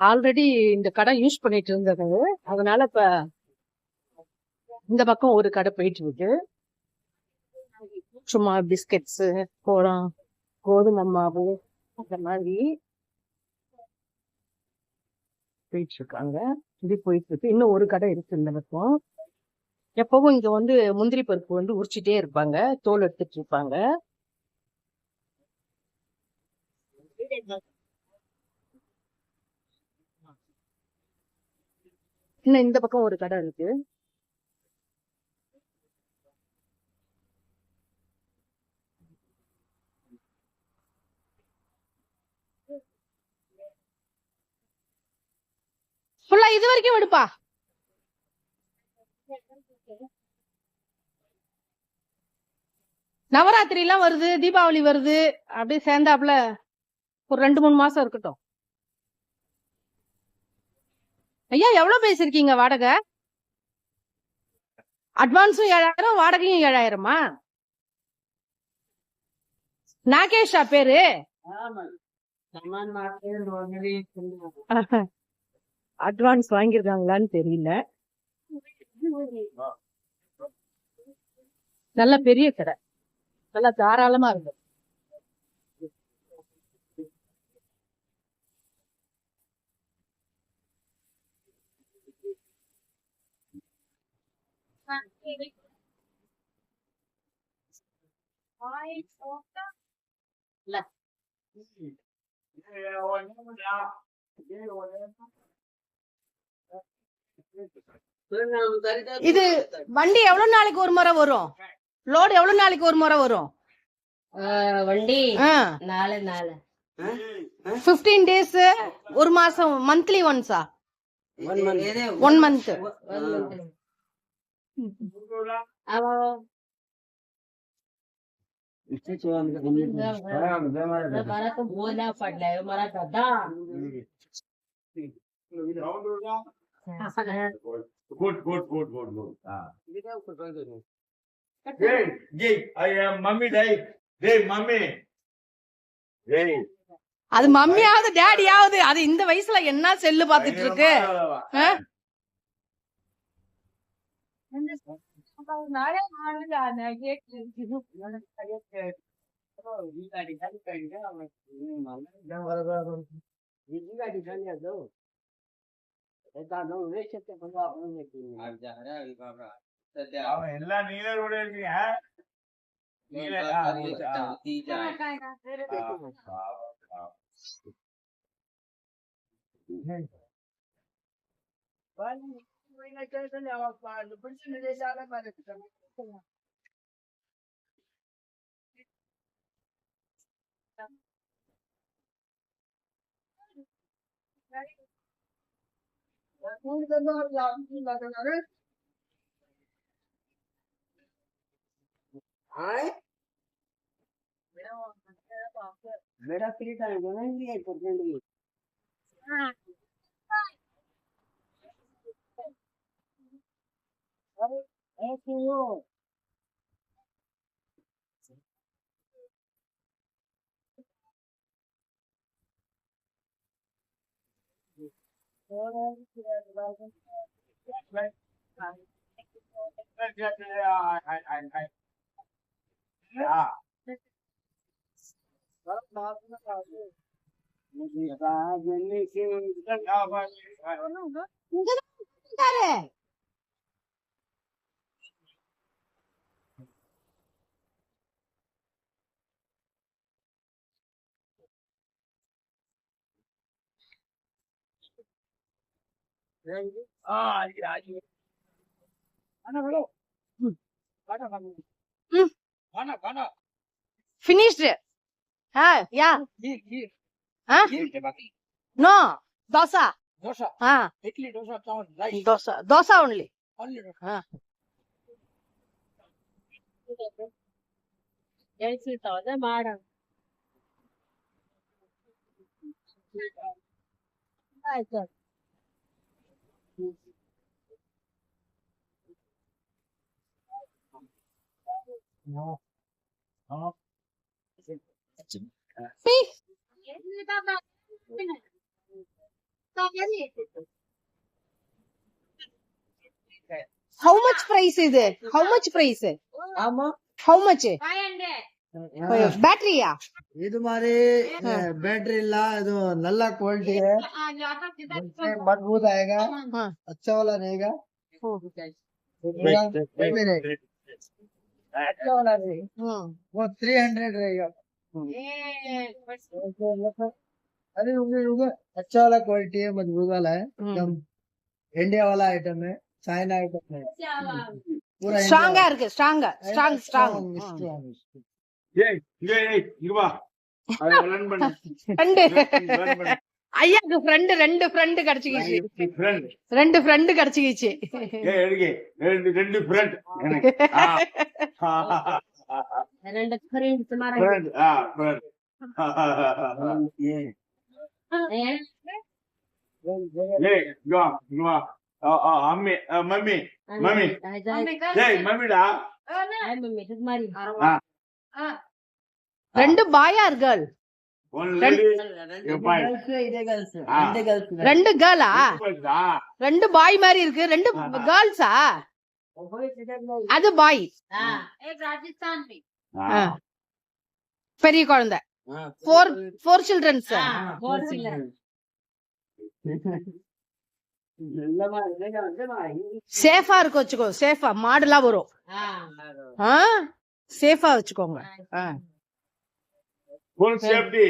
Already இந்த கடை use பண்ணிட்டு இருந்தது. அதனால இப்ப இந்த பக்கம் ஒரு கடை போயிட்டு இருக்கு. சும்மா பிஸ்கெட்ஸ் கோலம் கோதுமை மாவு அந்த மாதிரி போயிட்டு இருக்காங்க. இது போயிட்டு இருக்கு. இன்னும் ஒரு கடை இருக்கு இந்த பக்கம். எப்பவும் இங்க வந்து முந்திரி பருப்பு வந்து உரிச்சிட்டே இருப்பாங்க. தோல் எடுத்துட்டு இருப்பாங்க. இன்னும் இந்த பக்கம் ஒரு கடை இருக்கு. ஃபுல்லா இது வரைக்கும் விடுப்பா. நவராத்திரி எல்லாம் வருது தீபாவளி வருது அப்படியே சேர்ந்தாப்புல ஒரு ரெண்டு மூணு மாசம் இருக்கட்டும். ஐயா எவ்வளவு பேசிருக்கீங்க வாடகை? அட்வான்ஸும் ஏழாயிரம் வாடகையும் ஏழாயிரமா? நாகேஷா பேரு? அட்வான்ஸ் வாங்கியிருக்காங்களான்னு தெரியல. நல்ல பெரிய கடை. நல்லா தாராளமா இருக்கு இது வண்டி எவ்வளவு நாளைக்கு ஒரு முறை வரும்? லோடு எவ்வளவு நாளைக்கு ஒரு முறை வரும்? வண்டி நாலு நாலு. பிப்டீன் டேஸ் ஒரு மாசம் மந்த்லி ஒன்ஸா ஒன் மந்த் મારા તો બો ના પડલા મારા દાદા good good good good good હા જય જય આઈ એમ મમ્મી ડે જય મમ્મી જય அது மம்மியாவது டேடியாவது அது இந்த வயசுல என்ன செல்லு பாத்துட்டு இருக்கு ஆ? அவன் எல்லாம் நீலரோட टेंशन లేదు పిడిచి నిలేశాలే మరి మూడు దగ్గర లాగుతున్నారు మేడం ఫ్రీ టైం ఇవ్వండి అయిపోతుంది अरे ऐसे हो Ah. ai, já. Ana, hum. vai lá. Vai lá, hum. vai lá. Vai lá, vai lá. Finiste? Hã? Já? Ir, ir. Hã? Hum, ir, te bati. Não, dosa. Dosa. Hã? Itli dosa, tão, rice. Dosa, dosa only. Only dosa. É isso, it's all the matter. How much price is it? How much price? How much? 500. ಬ್ಯಾಟ್ರಿಯಾ ಇದು ಮಾರಿ battery ಇಲ್ಲ ಇದು ನಲ್ಲ quality मज़बूत आएगा। अच्छा वाला रहेगा। अच्छा वाला रहेगा। वो थ्री हंड्रेड रहेगा। हम्म। अरे रुके रुके। अच्छा वाला क्वालिटी है मज़बूत वाला है। एकदम इंडिया वाला आइटम है चाइना आइटम है। पूरा स्ट्रांगा इருக்கு स्ट्रांग स्ट्रांग स्ट्रांग ஏய் இங்க ஏய் இங்க வா. ஃப்ரெண்டு ஐயாக்கு ஃப்ரெண்டு ரெண்டு ஃப்ரெண்டு கிடைச்சிக்கிச்சு. ரெண்டு ஃப்ரெண்டு கிடைச்சிக்கிச்சு. ரெண்டு ரெண்டு ஆ. ரெண்டு மாற friend ஆ ये ஏய் இங்க இங்க வா. ஆ ஆ அம்மி மம்மி மம்மி. ஏய் மம்மிடா. மம்மி இது மாதிரி ஆ. ரெண்டு பாயா கேர்ள் ரெண்டு கேர்ளா ரெண்டு பாய் மாதிரி இருக்கு. ரெண்டு கேர்ள்ஸா அது பாய் பெரிய குழந்தை. ஃபோர் ஃபோர் சில்ட்ரன்ஸ் சேஃபா இருக்கு வச்சுக்கோ. சேஃபா மாடலா வரும். சேஃபா வச்சுக்கோங்க. Full safety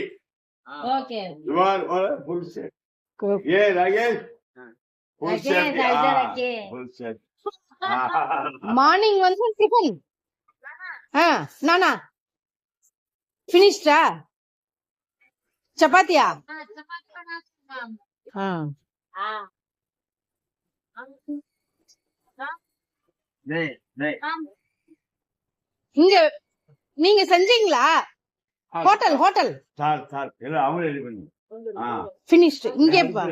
okay you are all full safety கு- yeah rajesh full Rajesh, safety Rajesh, ah Rajesh. full safety ah morning வந்து டிஃபன் ஆ நானா ஃபினிஷ்டா சப்பாத்தியா ஆ இங்க நீங்க செஞ்சீங்களா ஹோட்டல் ஹோட்டல். Sir sir. எல்லாம் அவங்களே ரெடி பண்ணு. ஆ. ஃபினிஷ்டு இங்கே பா